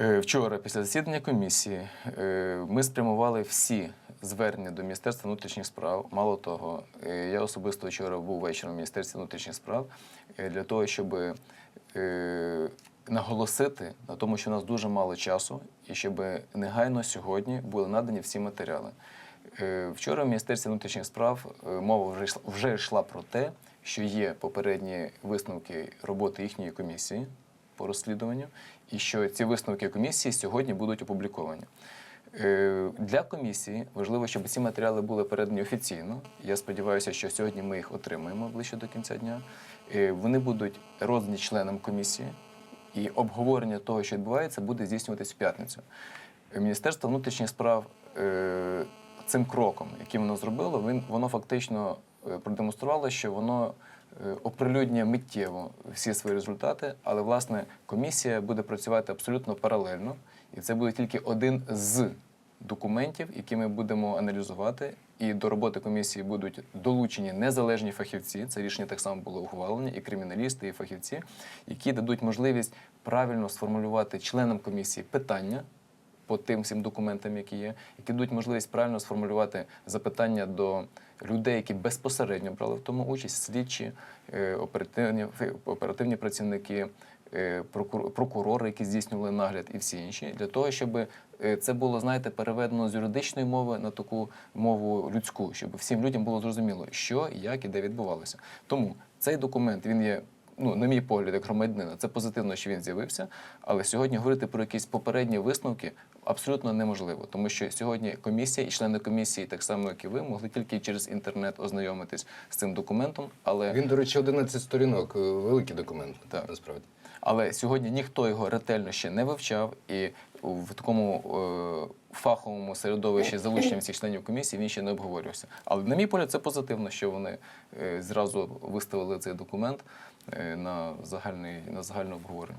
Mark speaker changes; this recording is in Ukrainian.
Speaker 1: Е, Вчора, після засідання комісії, е, ми спрямували всі звернення до Міністерства внутрішніх справ. Мало того, е, я особисто вчора був вечором в Міністерстві внутрішніх справ для того, щоб наголосити на тому, що у нас дуже мало часу, і щоб негайно сьогодні були надані всі матеріали. Вчора в Міністерстві внутрішніх справ мова вже йшла, вже йшла про те, що є попередні висновки роботи їхньої комісії по розслідуванню, і що ці висновки комісії сьогодні будуть опубліковані. Е, Для комісії важливо, щоб ці матеріали були передані офіційно. Я сподіваюся, що сьогодні ми їх отримаємо ближче до кінця дня. Е, Вони будуть роздані членам комісії, і обговорення того, що відбувається, буде здійснюватись в п'ятницю. Міністерство внутрішніх справ е, цим кроком, яким воно зробило, воно фактично е, продемонструвало, що воно е, оприлюднює миттєво всі свої результати, але власне комісія буде працювати абсолютно паралельно, і це буде тільки один з документів, які ми будемо аналізувати. І до роботи комісії будуть долучені незалежні фахівці. Це рішення так само було ухвалені, і криміналісти, і фахівці, які дадуть можливість правильно сформулювати членам комісії питання по тим всім документам, які є, які дадуть можливість правильно сформулювати запитання до людей, які безпосередньо брали в тому участь, слідчі, е, оперативні, оперативні працівники, е, прокурори, які здійснювали нагляд, і всі інші, для того, щоб е, це було, знаєте, переведено з юридичної мови на таку мову людську, щоб всім людям було зрозуміло, що, як і де відбувалося. Тому цей документ він є ну, на мій погляд, як громадянина, це позитивно, що він з'явився. Але сьогодні говорити про якісь попередні висновки абсолютно неможливо, тому що сьогодні комісія і члени комісії, так само як і ви, могли тільки через інтернет ознайомитись з цим документом. Але
Speaker 2: Він, до речі, 11 сторінок, е, великий документ,
Speaker 1: Так.
Speaker 2: насправді.
Speaker 1: Але сьогодні ніхто його ретельно ще не вивчав, і в такому е, фаховому середовищі залученням всіх членів комісії він ще не обговорювався. Але на мій погляд, це позитивно, що вони е, зразу виставили цей документ е, на загальний на загальне обговорення.